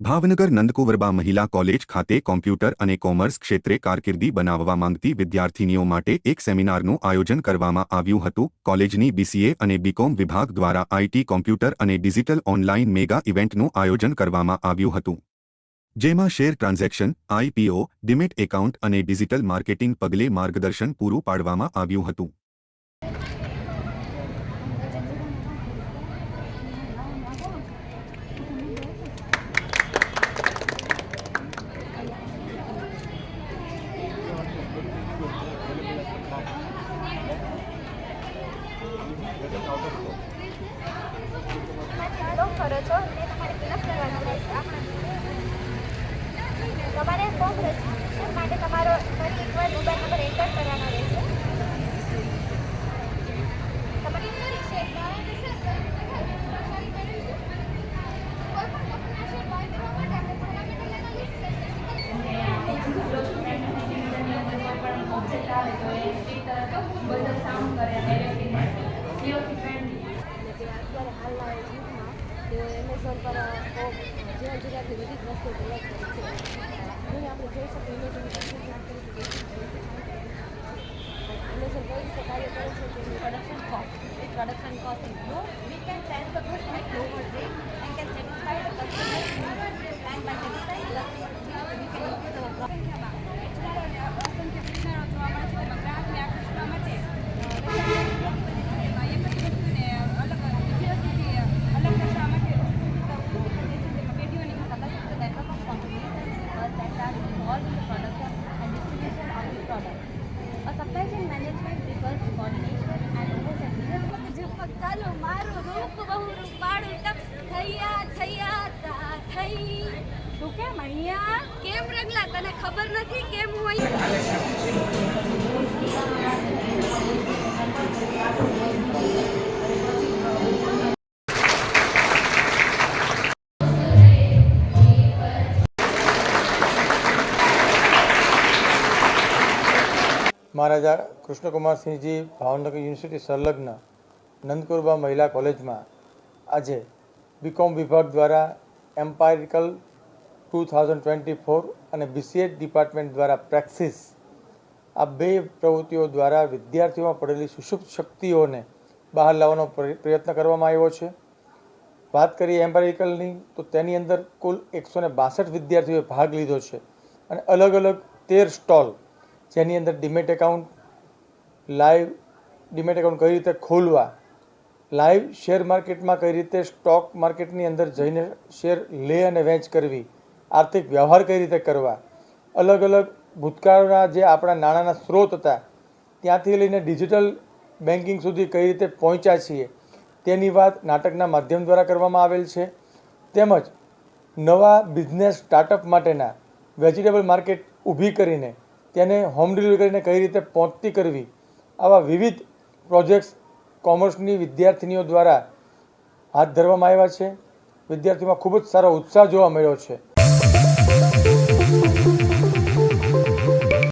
ભાવનગર નંદકુવરબા મહિલા કોલેજ ખાતે કોમ્પ્યુટર અને કોમર્સ ક્ષેત્રે કારકિર્દી બનાવવા માંગતી વિદ્યાર્થીનીઓ માટે એક સેમિનારનું આયોજન કરવામાં આવ્યું હતું. કોલેજની બીસીએ અને બીકોમ વિભાગ દ્વારા આઈટી કોમ્પ્યુટર અને ડિજિટલ ઓનલાઇન મેગા ઇવેન્ટનું આયોજન કરવામાં આવ્યું હતું. જેમાં share transaction IPO demat account અને ડિજિટલ માર્કેટિંગ પગલે માર્ગદર્શન પૂરું પાડવામાં આવ્યું હતું. કરો છો તે તમારે ફિલઅપ કરવાનો રહેશે તમારે ફોર્મ રજીસ્ટ્રેશન માટે તમારો ફરી એકવાર મોબાઈલ નંબર એન્ટર કરવાનો રહેશે. જુદા બધી જ વસ્તુઓ તૈયાર કરી છે અહીં આપણે જોઈ શકીએ રીતે કાર્ય કરે છે production cost is low, we can sell the goods A supply chain management refers to coordination and oversight ચાલો મારું રૂપ બહુ રૂપાળું ટક થયા થયા તા થઈ તું કેમ અહીંયા કેમ રંગલા તને ખબર નથી કેમ હું અહીં મહારાજા કૃષ્ણકુમારસિંહજી ભાવનગર યુનિવર્સિટી સંલગ્ન નંદકુરબા મહિલા કોલેજમાં આજે બીકોમ વિભાગ દ્વારા empirical two thousand twenty four અને બીસીએડ ડિપાર્ટમેન્ટ દ્વારા પ્રેક્સિસ આ બે પ્રવૃત્તિઓ દ્વારા વિદ્યાર્થીઓમાં પડેલી સુષુપ્ત શક્તિઓને બહાર લાવવાનો પ્રય- પ્રયત્ન કરવામાં આવ્યો છે. વાત કરીએ એમ્પાયરિકલની તો તેની અંદર કુલ એકસો ને બાસઠ વિદ્યાર્થીઓએ ભાગ લીધો છે અને અલગ અલગ તેર સ્ટોલ જેની અંદર demat account live demat account કઈ રીતે ખોલવા લાઈવ શેર માર્કેટમાં કઈ રીતે સ્ટોક માર્કેટની અંદર જઈને શેર લે અને વેચ કરવી, આર્થિક વ્યવહાર કઈ રીતે કરવા, અલગ અલગ ભૂતકાળના જે આપણા નાણાંના સ્ત્રોત હતા, ત્યાંથી લઈને ડિજિટલ બેન્કિંગ સુધી કઈ રીતે પહોંચ્યા છીએ, તેની વાત નાટકના માધ્યમ દ્વારા કરવામાં આવેલ છે. તેમજ નવા બિઝનેસ સ્ટાર્ટઅપ માટેના વેજીટેબલ માર્કેટ ઊભી કરીને તેને હોમ ડિલિવરી કરીને કઈ રીતે પહોંચતી કરવી? આવા વિવિધ પ્રોજેક્ટ્સ કોમર્સની વિદ્યાર્થીનીઓ દ્વારા હાથ ધરવામાં આવ્યા છે. વિદ્યાર્થીઓમાં ખૂબ જ સારો ઉત્સાહ જોવા મળ્યો છે.